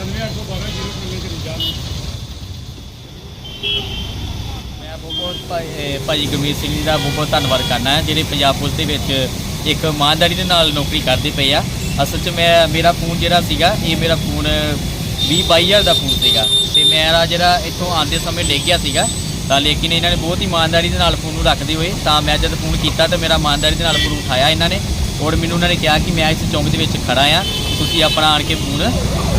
9812 kilo kilo ਕਰੀ ਜਾਣ ਮੈਂ ਭਾਈ ਗੁਰਮੀਤ ਸਿੰਘ ਜੀ ਦਾ ਬਹੁਤ ਬਹੁਤ ਧੰਨਵਾਦ ਕਰਨਾ ਹੈ, ਜਿਹੜੇ ਪੰਜਾਬ ਪੁਲਿਸ ਦੇ ਵਿੱਚ ਇੱਕ ਇਮਾਨਦਾਰੀ ਦੇ ਨਾਲ ਨੌਕਰੀ ਕਰਦੇ ਪਏ ਆ। ਅਸਲ 'ਚ ਮੈਂ, ਮੇਰਾ ਫੋਨ ਜਿਹੜਾ ਸੀਗਾ, ਇਹ ਮੇਰਾ ਫੋਨ 22000 ਦਾ ਫੋਨ ਸੀਗਾ। ਤੇ ਮੇਰਾ ਜਿਹੜਾ ਇੱਥੋਂ ਆਉਂਦੇ ਸਮੇਂ ਲੈ ਗਿਆ ਸੀਗਾ, ਤਾਂ ਲੇਕਿਨ ਇਹਨਾਂ ਨੇ ਬਹੁਤ ਇਮਾਨਦਾਰੀ ਦੇ ਨਾਲ ਫੋਨ ਨੂੰ ਰੱਖਦੇ ਹੋਏ, ਤਾਂ ਮੈਂ ਜਦ ਫੋਨ ਕੀਤਾ ਤਾਂ ਮੇਰਾ ਇਮਾਨਦਾਰੀ ਦੇ ਨਾਲ ਫੋਨ ਉਠਾਇਆ ਇਹਨਾਂ ਨੇ। ਔਰ ਮੈਨੂੰ ਉਹਨਾਂ ਨੇ ਕਿਹਾ ਕਿ ਮੈਂ ਇਸ ਚੌਂਕ ਦੇ ਵਿੱਚ ਖੜਾ ਆ। ਤੁਸੀਂ ਆਪਣਾ ਆਣ ਕੇ ਫੋਨ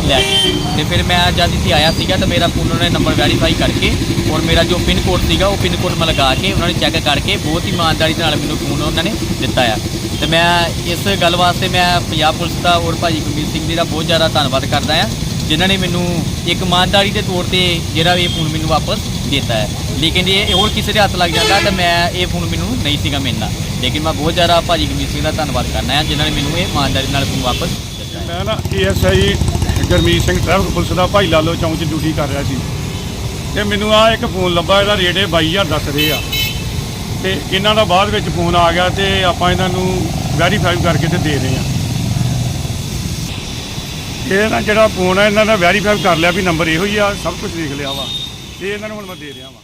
ਲੈ ਕੇ ਤੇ ਫਿਰ ਮੈਂ ਜਦ ਇੱਥੇ ਆਇਆ ਸੀਗਾ ਤਾਂ ਮੇਰਾ ਫੋਨ ਉਹਨਾਂ ਨੇ ਨੰਬਰ ਵੈਰੀਫਾਈ ਕਰਕੇ ਔਰ ਮੇਰਾ ਜੋ ਪਿਨ ਕੋਡ ਸੀਗਾ ਉਹ ਪਿਨ ਕੋਡ ਮੈਂ ਲਗਾ ਕੇ ਉਹਨਾਂ ਨੇ ਚੈੱਕ ਕਰਕੇ ਬਹੁਤ ਹੀ ਇਮਾਨਦਾਰੀ ਨਾਲ ਮੈਨੂੰ ਫੋਨ ਉਹਨਾਂ ਨੇ ਦਿੱਤਾ ਆ। ਤੇ ਮੈਂ ਇਸ ਗੱਲ ਵਾਸਤੇ ਮੈਂ ਪੰਜਾਬ ਪੁਲਿਸ ਦਾ ਔਰ ਭਾਜੀ ਗੁਰਮੀਤ ਸਿੰਘ ਜੀ ਦਾ ਬਹੁਤ ਜ਼ਿਆਦਾ ਧੰਨਵਾਦ ਕਰਦਾ ਆ, ਜਿਨ੍ਹਾਂ ਨੇ ਮੈਨੂੰ ਇੱਕ ਇਮਾਨਦਾਰੀ ਦੇ ਤੌਰ ਤੇ ਜਿਹੜਾ ਇਹ ਫੋਨ ਮੈਨੂੰ ਵਾਪਸ ਦਿੱਤਾ ਹੈ ਲੇਕਿਨ ਇਹ ਹੋਰ ਕਿਸੇ ਦੇ ਹੱਥ ਲੱਗ ਜਾਂਦਾ ਤਾਂ ਮੈਂ ਇਹ ਫੋਨ ਮੈਨੂੰ ਨਹੀਂ ਸੀਗਾ ਮਿਲਣਾ। ਲੇਕਿਨ ਮੈਂ ਬਹੁਤ ਜ਼ਿਆਦਾ ਭਾਜੀ ਗੁਰਮੀਤ ਸਿੰਘ ਦਾ ਧੰਨਵਾਦ ਕਰਨਾ ਹੈ ਜਿਨ੍ਹਾਂ ਨੇ ਮੈਨੂੰ ਇਹ ਇਮਾਨਦਾਰੀ ਨਾਲ ਫੋਨ ਵਾਪਸ ਮੈਂ ਨਾ ASI Gurmeet Singh traffic police ਦਾ ਭਾਈ ਲਾਲੋ ਚੌਂਕ 'ਚ ਡਿਊਟੀ ਕਰ ਰਿਹਾ ਸੀ। ਤੇ ਮੈਨੂੰ ਆ ਇੱਕ ਫੋਨ ਲੱਭਾ, ਇਹਦਾ ਰੇਟ ਇਹ 22000 ਦੱਸ ਰਹੇ ਆ। ਤੇ ਇਹਨਾਂ ਦਾ ਬਾਅਦ ਵਿੱਚ ਫੋਨ ਆ ਗਿਆ ਤੇ ਆਪਾਂ ਇਹਨਾਂ ਨੂੰ ਵੈਰੀਫਾਈ ਕਰਕੇ ਤੇ ਦੇ ਰਹੇ ਆ। ਇਹ ਨਾ ਜਿਹੜਾ ਫੋਨ ਆ, ਇਹਨਾਂ ਨੇ ਵੈਰੀਫਾਈ ਕਰ ਲਿਆ ਵੀ ਨੰਬਰ ਇਹੋ ਹੀ ਆ, ਸਭ ਕੁਝ ਲਿਖ ਲਿਆ ਵਾ। ਤੇ ਇਹਨਾਂ ਨੂੰ ਹੁਣ ਮੈਂ ਦੇ ਰਿਹਾ ਵਾ।